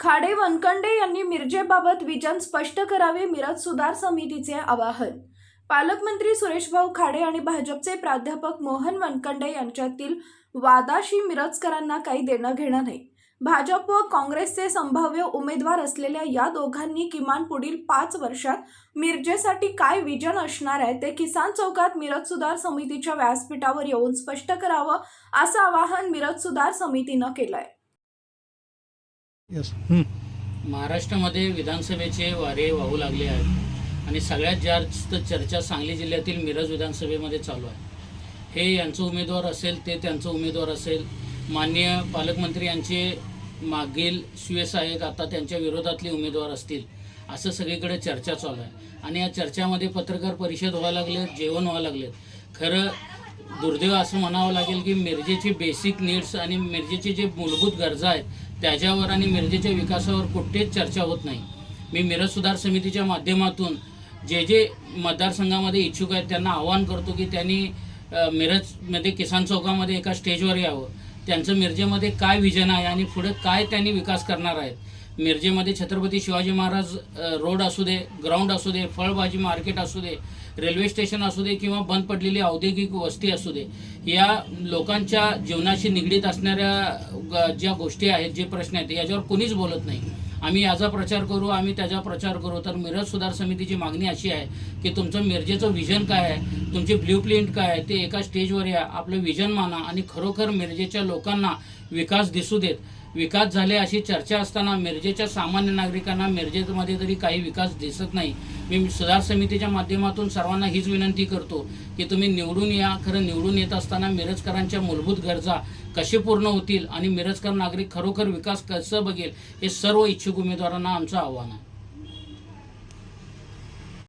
खाडे वनकंडे यांनी मिरजेबाबत विजन स्पष्ट करावे मिरज सुधार समितीचे आवाहन. पालकमंत्री सुरेशभाऊ खाडे आणि भाजपचे प्राध्यापक मोहन वनकंडे यांच्यातील वादाशी मिरजकरांना काही देणं घेणं नाही. भाजप व काँग्रेसचे संभाव्य उमेदवार असलेल्या या दोघांनी किमान पुढील पाच वर्षात मिरजेसाठी काय विजन असणार आहे ते किसान चौकात मिरज सुधार समितीच्या व्यासपीठावर येऊन स्पष्ट करावं असं आवाहन मिरज सुधार समितीनं केलंय. यस महाराष्ट्रामध्ये विधानसभेचे वारे वाहू लागले आहेत आणि सगळ्यात जास्त चर्चा सांगली जिल्ह्यातील मिरज विधानसभेमध्ये चालू आहे. हे यांचं उमेदवार असेल ते त्यांचं उमेदवार असेल. माननीय पालकमंत्री यांचे मागील शिवसहाय्यक आता त्यांच्या विरोधातले उमेदवार असतील असं सगळीकडे चर्चा चालू आहे. आणि या चर्चामध्ये पत्रकार परिषद व्हायला लागलेत जेवण व्हायला लागलेत खरं दुर्दैव असं म्हणावं लागेल की मिरजेची बेसिक नीड्स आणि मिरजेची जे मूलभूत गरजा आहेत त्याच्यावर आणि मिरजेच्या विकासावर कुठेच चर्चा होत नाही. मी मिरज सुधार समितीच्या माध्यमातून जे जे मतदारसंघामध्ये इच्छुक आहेत त्यांना आवाहन करतो की त्यांनी मिरजमध्ये किसान चौकामध्ये एका स्टेजवर यावं. त्यांचं मिरजेमध्ये काय विजन आहे आणि पुढे काय त्यांनी विकास करणार आहेत? मिरजेमध्ये छत्रपती शिवाजी महाराज रोड असू दे ग्राउंड असू दे फळभाजी मार्केट असू दे रेल्वे स्टेशन असू दे किंवा बंद पडलेली औद्योगिक वस्ती असू दे या लोकांच्या जीवनाशी निगडीत असणाऱ्या ज्या गोष्टी आहेत जे प्रश्न आहेत याच्यावर कोणीच बोलत नाही. आम्ही याचा प्रचार करू आम्ही त्याचा प्रचार करू. तर मिरज सुधार समितीची मागणी अशी आहे की तुमचं मिरजेचं विजन काय आहे? तुमची ब्ल्यू प्रिंट काय आहे ते एका स्टेजवर या. आपलं विजन माना आणि खरोखर मिरजेच्या लोकांना विकास दिसू देत. विकास झाले अशी चर्चा असताना मिरजेच्या सामान्य नागरिकांना मिरजेमध्ये तरी काही विकास दिसत नाही. मी सुधार समितीच्या माध्यमातून सर्वांना हीच विनंती करतो की तुम्ही निवडून या. खरं निवडून येत असताना मिरजकरांच्या मूलभूत गरजा कसे पूर्ण होतील आणि मिरजकर नागरिक खरोखर विकास कसं बघेल हे सर्व इच्छुक उमेदवारांना आमचं आव्हान आहे.